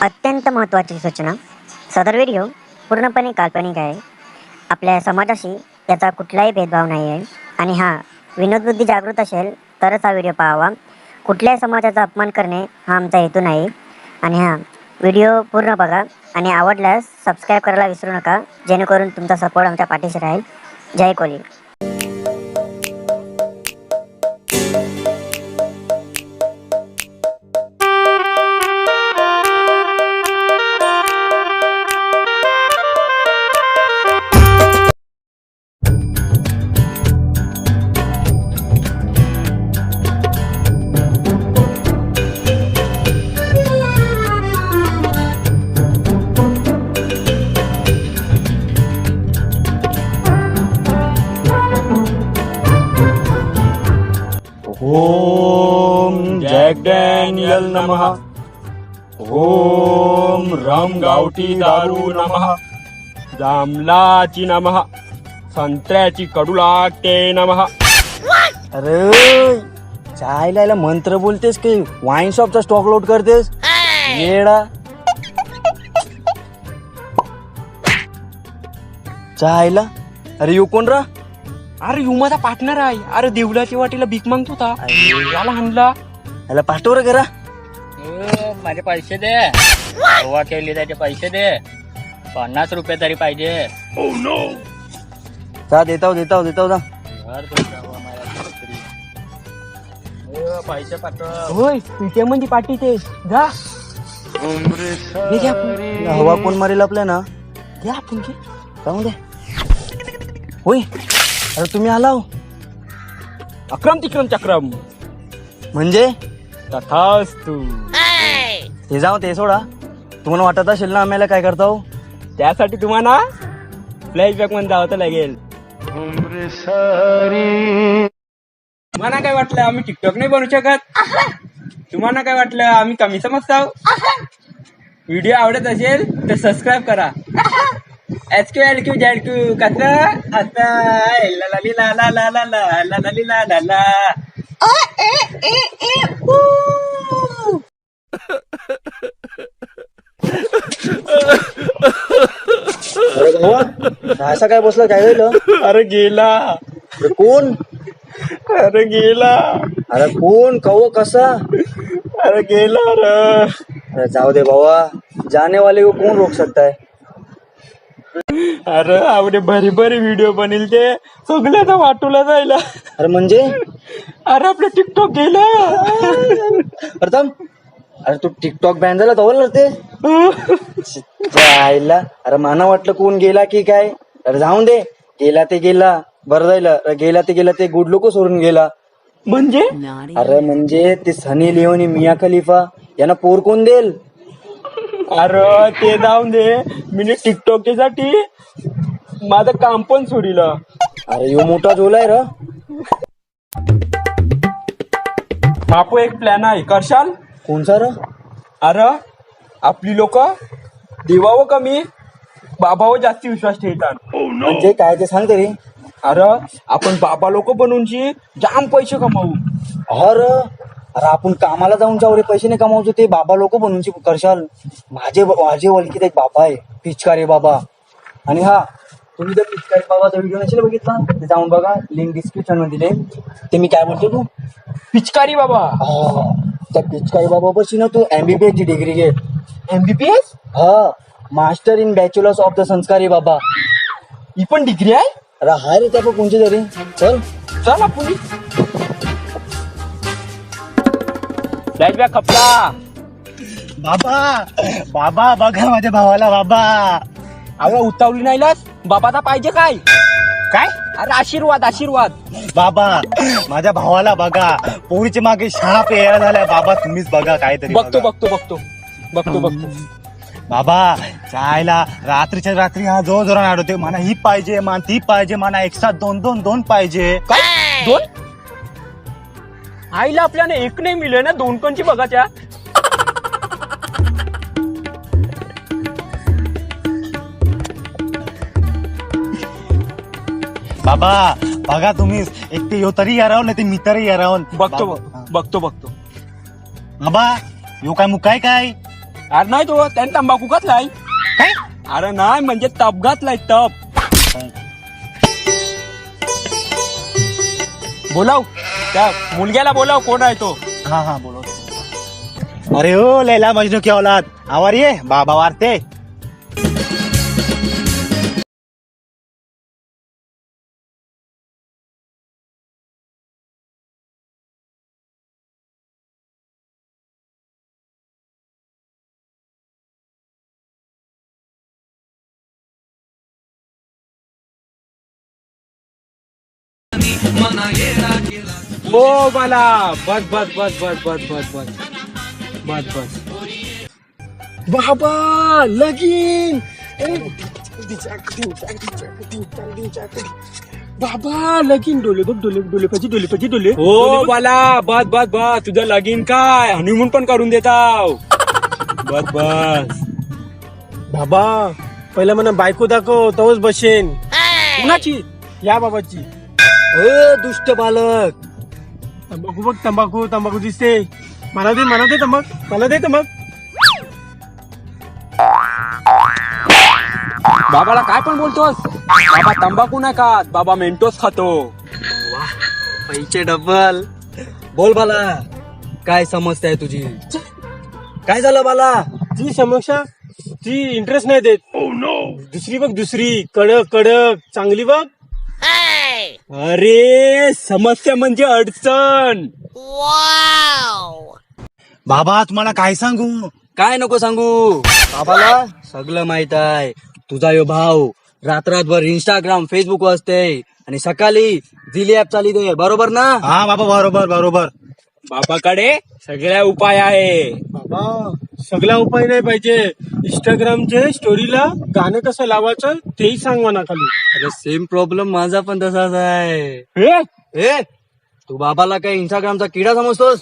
अत्यंत महत्त्वाची सूचना. सदर व्हिडिओ पूर्णपणे काल्पनिक आहे. आपल्या समाजाशी याचा कुठलाही भेदभाव नाही आहे आणि हा विनोदबुद्धी जागृत असेल तरच हा व्हिडिओ पाहावा. कुठल्याही समाजाचा अपमान करणे हा आमचा हेतू नाही. आणि हा व्हिडिओ पूर्ण बघा आणि आवडल्यास सबस्क्राईब करायला विसरू नका. जेणेकरून तुमचा सपोर्ट आमच्या पाठीशी राहील. जय कोली ओम जॅक डॅनियल नमः। ओम रम गावठी दारू नमः। जामलाची नमः। संत्र्याची कडू लागते नमः। अरे चायला याला मंत्र बोलतेस की वाईन शॉपचा स्टॉक लोड करतेस? येडा. चायला? अरे यू कोण रा? अरे यू माझा पार्टनर आहे. अरे देवलाच्या वाटीला भीक मागतो होता. याला हाणला याला पाठवर करा ए, माझे पैसे दे. गोवा केली त्याचे पैसे दे. पन्नास रुपये तरी पाहिजे. जा देताव देताव देताव जा. घर तुमच्या गोवा मला कुत्री. ए, पैसे पाठव. होयमध्ये पाठी ते. जा. हे घ्या. हवा कोण मारेल आपल्या ना घ्या आपण घे. जाऊ दे. होय. अरे तुम्ही आलाव अक्रम तिक्रम चक्रम. म्हणजे? तथास्तु. हे जाऊ ते सोडा. तुम्हाला वाटत असेल ना आम्हाला काय करताव त्यासाठी तुम्हाला फ्लॅशबॅकमध्ये जावं तर लागेल. तुम्हाला काय वाटलं आम्ही टिकटॉक नाही बनवू शकत? तुम्हाला काय वाटलं आम्ही कमी समजतो? व्हिडिओ आवडत असेल तर सबस्क्राईब करा. H Q L Q Z Q कसं आता ला ला ला ला ला ला ला ला अरे काय बसला काय झालं अरे गेला अरे कोण अरे गेला अरे कोण कव कसा अरे गेला रे अरे जाऊ दे बाबा जाने वाले को कौन रोक सकता है अरे आवडे भरी भरी व्हिडिओ बनेल ते. सगळ्याचा वाटूला जायला. अरे म्हणजे? अरे आपलं टिकटॉक गेला. अरे थांब. अरे तू टिकटॉक बॅन झाला तवल ते. जायला. अरे माना वाटलं कोण गेला की काय? अरे जाऊन दे. गेला ते गेला. बरं जाईल अरे गेला ते गेला ते गुड लोक सोडून गेला. म्हणजे? अरे म्हणजे ते सनी लिओनी मिया खलिफा यांना पोर कोण देल अरे ते जाऊन दे. मी टिकटॉकसाठी माझं काम पण सोडिलं. अरे यो मोठा झोलाय र. बापू एक प्लॅन आहे. करशाल? कोणचा र? अरे आपली लोक देवावं कमी बाबावर जास्ती विश्वास ठेवतात. म्हणजे काय ते सांग तरी. अरे आपण बाबा लोक बनवूनची जाम पैसे कमावू. अरे अरे आपण कामाला जाऊन जेवढे पैसे नाही कमावतो ते बाबा लोक बनवून करशाल. माझे माझे ओळखीत एक बाबा आहे पिचकारी बाबा. आणि हा तुम्ही जर पिचकारी बाबाचा व्हिडिओ नसेल बघितला ते जाऊन बघा लिंक डिस्क्रिप्शनमध्ये दिले ते मी काय बोलतो तू? पिचकारी बाबा. हा, त्या पिचकारी बाबा पशी ना तू एमबीबीएस ची डिग्री घे. एमबीबीएस हा master in bachelors of the संस्कारी बाबा. ही पण डिग्री आहे? अरे हाय रे त्या पण कोणची तरी. चल. चल आपण फ्लॅशबॅक खपला. बाबा बाबा बघा माझ्या भावाला बाबा. अगं उतावली नाही लस. बाबाचा पाहिजे काय? काय? अरे आशीर्वाद आशीर्वाद. बाबा माझ्या भावाला बघा. पोरीच्या मागे शाप यायला झालाय. बाबा तुम्हीच बघा काहीतरी बघतो बघा. बघतो बघतो. बघतो बघतो. बाबा चायला रात्रीच्या रात्री हा जोर जोरात आडवते मला ही पाहिजे मान ती पाहिजे मला एक साथ दोन दोन दोन पाहिजे. काय? दोन? आईला आपल्याला एक नाही मिळे ना दोन कोणची बघाच्या बाबा बघा तुम्ही एक ते यो तरी यारावं नाही ते मी तरी यारावं. बघतो बघतो बघतो. बाबा यो काय मुकाय काय? अरे नाही तो त्याने तंबाखू घातलाय काय? अरे नाही म्हणजे तप घातलाय तप. बोलाव. त्या मुलग्याला बोलाव कोण आहे तो? हा हा बोलो अरे ओ लैला मजनू की औलाद? आवर ये? बाबा वारते. ओ मला. बस बस बस बस बस बस बस. बस बस. बाबा लगीन. बाबा लगीन. डोले बघ डोले डोले पाहिजे डोले पाहिजे डोले. हो बाला. बस बस बस. तुझं लगीन काय? हनीमून पण करून देताव. बस बस. बाबा पहिला म्हणा बायको दाखव तोच बसेन. कुणाची? या बाबाची. ए दुष्ट बालक. तंबाखू बघ तंबाखू तंबाखू दिसते. मला दे मला दे तंबाख मला दे तंबाख. बाबाला काय पण बोलतोस? बाबा तंबाखू नाही खात बाबा मेंटोस खातो. पैसे डबल बोल बाला काय समस्या आहे तुझी? काय झालं बाला? ती समक्षा ती इंटरेस्ट नाही देत. दुसरी बघ दुसरी. कडक कडक. चांगली बघ. अरे समस्या म्हणजे अडचण. बाबा तुम्हाला काय सांगू? काय नको सांगू? बाबाला सगळं माहीत आहे. तुझा यो भाऊ रात रातभर इंस्टाग्राम फेसबुक वाचते आणि सकाळी दिली ऍप चाली दे बरोबर ना? हा बाबा बरोबर बरोबर. बाबाकडे सगळ्या उपाय आहे. बाबा सगळा उपाय नाही पाहिजे. इंस्टाग्रामचे स्टोरीला गाणं कसं लावायचं तेही सांग म्हणा खाली अरे सेम प्रॉब्लेम माझा पण तसाच आहे. हे? ए तू बाबाला काय इंस्टाग्रामचा किडा समजतोस?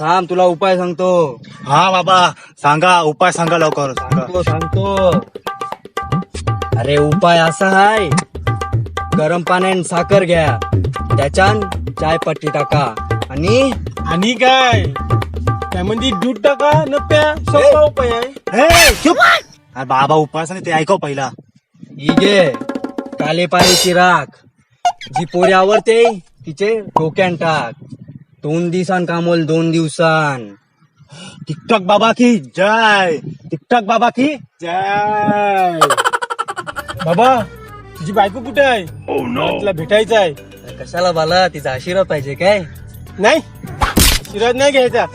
थांब तुला उपाय सांगतो. हा बाबा सांगा उपाय सांगा लवकर. सांगा सांगतो सांगतो. अरे उपाय असा आहे. गरम पाण्यात साखर घ्या. त्याच्यान चाय पट्टी टाका. आणि? आणि काय? त्यामध्ये दूध टाका न प्या सोपा उपाय आहे. हे, चुप! अरे बाबा उपाय सांग ते ऐकव पहिला. ही घे काले पाण्याची राख. जी पोरी आवडते तिचे डोक्यान टाक. दोन दिवसान कामोल दोन दिवसान. टिकटॉक बाबा की जय! टिकटॉक बाबा की जय! बाबा तुझी बायको कुठे आहे? मला तिला भेटायचं आहे. कशाला बाला तिचा आशीर्वाद पाहिजे काय? नाही आशीर्वाद नाही घ्यायचा.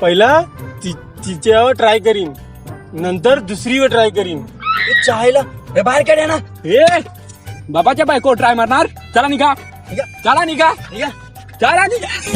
पहिला ति- तिच्यावर ट्राय करीन. नंतर दुसरीवर ट्राय करीन. चायला हे बाहेर काढ्या ना ए बाबाच्या बायको ट्राय मारणार. चला निघा. चला निघा. चला निघा.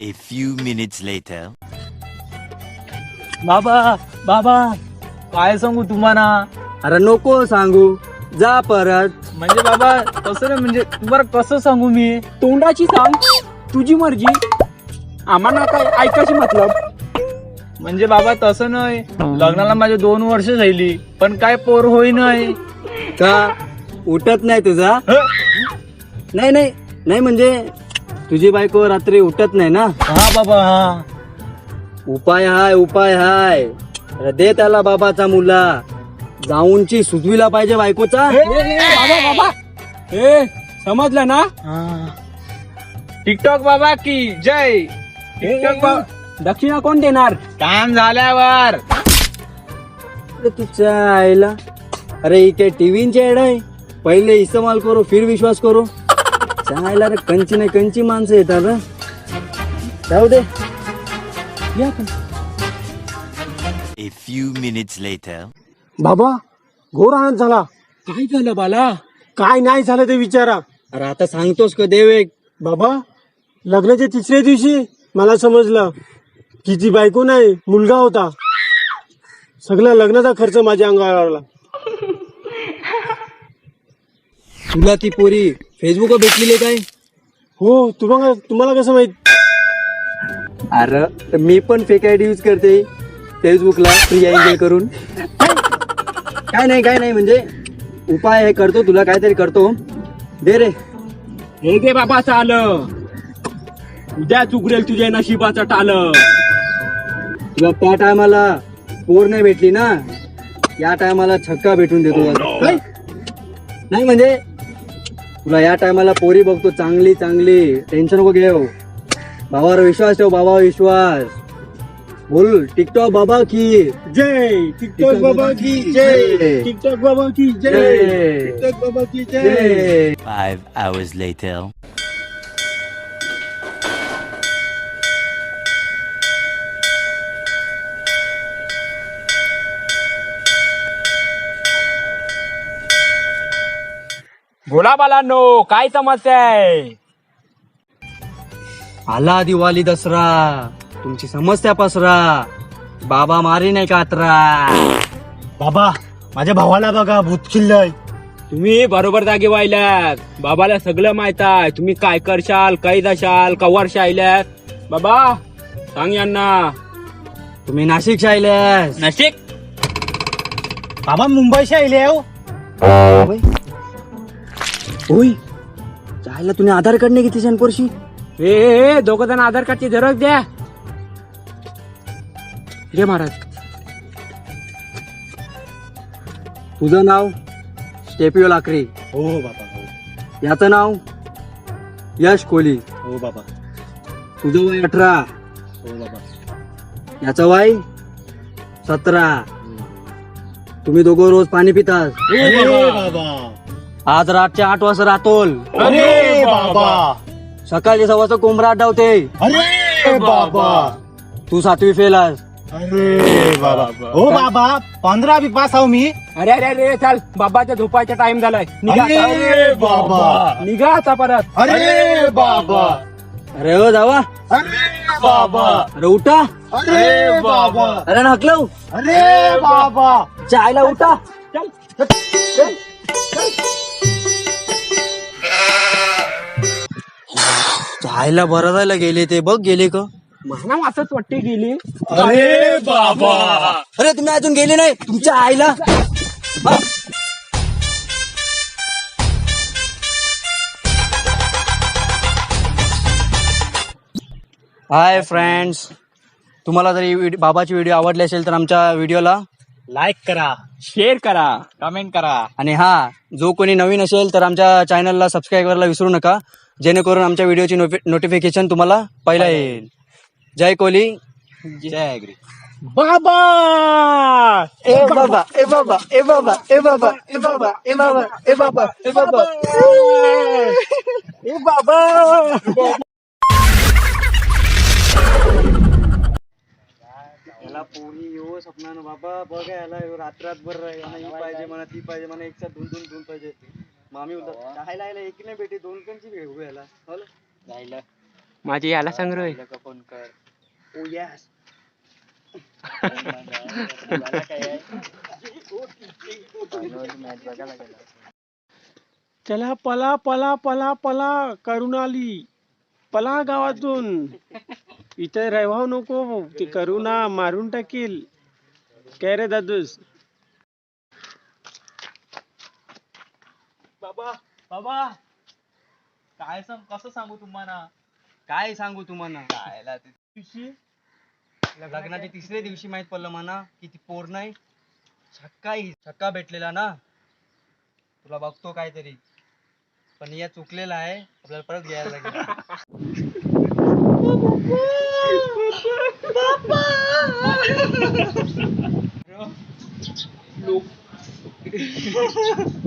A few minutes later. बाबा बाबा काय सांगू तुम्हाला? अरे नको सांगू. जा परत. म्हणजे बाबा कसं नाही म्हणजे तुम्हाला कसं सांगू मी? तोंडाची सांग. तुझी मर्जी. आम्हाला काय ऐकायची मतलब? म्हणजे बाबा तसं नाही. लग्नाला माझे दोन वर्ष झाली पण काय पोर होई नाही. का? उठत नाही तुझा? नाही नाही. नाही म्हणजे तुझी बायको रात्री उठत नाही ना? हा बाबा हा. उपाय हाय उपाय हाय. अरे दे त्याला बाबाचा मुला. जाऊनची सुचविला पाहिजे बायकोचा. ए, समजलं ना? टिकटॉक बाबा की जय. टिकटॉक बा- दक्षिणा कोण देणार? काम झाल्यावर. अरे तुझ्या आईला अरे इथे टीव्हीचे ऍड आहे. पहिले इस्तेमाल करो फिर विश्वास करो. चायला रे कंची नाही कंची माणसं येतात रे. जाऊ दे. या. A few minutes later. बाबा घोर आनंद झाला. काय झालं बाला? काय नाही झालं ते विचारा. अरे आता सांगतोस का देव एक? बाबा लग्नाच्या तिसऱ्या दिवशी मला समजलं की ती बायको नाही मुलगा होता. सगळा लग्नाचा खर्च माझ्या अंगावर आला. तुला ती पोरी फेसबुकवर भेटलेली आहे काय? हो तुम्हाला तुम्हाला कसं माहीत? अरे मी पण फेक आय डी यूज करते फेसबुकला फ्री एन्जॉय करून. काय नाही काय नाही म्हणजे उपाय हे करतो तुला काहीतरी करतो. दे रे. हे घे बाबा चाल उद्या चुकरेल तुझ्या नशिबाचं टाल. तुला त्या टायमाला पोर नाही भेटली ना या टायमाला छक्का भेटून देतो. काय? नाही म्हणजे तुला या टायमाला पोरी बघतो चांगली चांगली. टेन्शन नको घेऊ. बाबावर विश्वास ठेव बाबावर विश्वास. बोल टिकटॉक बाबा की. जय. टिकटॉक बाबा की जय. टिकटॉक बाबा की जय. टिकटॉक बाबा की जय. जय. Five hours बोला बालांनो काय समस्या आहे? आला दिवाळी दसरा. तुमची समस्या पसरा. बाबा मारी नाही कात्रा बाबा माझ्या भावाला बघा भूत किल्लय तुम्ही बरोबर जागे वाहिल्यात. बाबाला सगळं माहीत आहे. तुम्ही काय करशाल काय जाशाल कवर शायल्यात बाबा सांग यांना. तुम्ही नाशिक शायल्यास नाशिक? बाबा मुंबईशी आले हो. होय जायला तुम्ही आधार कार्ड नाही घेतली शनपोरशी ए दोघ जण आधार कार्डची झेरॉक्स द्या. घे महाराज. तुझं नाव? स्टेपिओ लाकरी. हो बाबा हो. याचं नाव? यश कोहली. हो बाबा. तुझं वय अठरा. हो बाबा. याचं वय? सतरा. तुम्ही दोघं रोज पाणी पितात अरे बाबा. आज रातच्या आठ वाजता रातोल. अरे बाबा. सकाळी सहा वाजता कोंबडा आठवते अरे बाबा. तू सातवी फेल आहेस. अरे बाबा. हो बाबा पंधरा बी पास आहो मी. अरे अरे अरे चाल. बाबाच्या झोपायचा टाइम झालाय. निघा. आता. अरे बाबा. निघा आता परत. अरे बाबा. अरे हो जावा. अरे बाबा. अरे उठा. अरे बाबा. अरे ना हकलव अरे बाबा. चायला उठा. चायला बरं जायला गेले ते बघ गेले का? मला असंच वाटते गेली. अरे बाबा! अरे तुम्ही अजून गेले नाही तुमच्या आईला? हा? हाय फ्रेंड्स तुम्हाला जर ही बाबाची व्हिडिओ आवडली असेल तर आमच्या व्हिडिओला लाईक करा शेअर करा कमेंट करा. आणि हा जो कोणी नवीन असेल तर आमच्या चॅनलला सबस्क्राईब करायला विसरू नका. जेणेकरून आमच्या व्हिडिओची नोटिफिकेशन तुम्हाला पहिला येईल. जय कोहली. जय अग्री बाबा! ए बाबा ए बाबा ए बाबा ए बाबा ए बाबा ए बाबा ए बाबा ए बाबा. ए बाबा! याला पोरी येऊ सपनानं बाबा बघा याला रात्रात भर याला ही पाहिजे म्हणा ती पाहिजे म्हणा एक दोन दोन दोन पाहिजे. मामी बोलतात खायला यायला एक नाही भेटे दोन कंची भेटू याला हो ना? जायला. माझी याला सांग रे फोन कर? ओ यस बघायला गेला चला पला पला पला पला करून आली पला गावातून. इथे राहावं नको ती करुणा मारून टाकील. काय रे दादूस. बाबा बाबा. काय सांग कसं सांगू तुम्हाला? काय सांगू तुम्हाला? जायला ते दिवशी? लग्नाच्या तिसऱ्या दिवशी माहीत पडलं म्हणा की ती पोर नाही. छक्का छक्का भेटलेला ना. तुला बघतो काहीतरी. पण या चुकलेला आहे आपल्याला परत घ्यायला लागेल.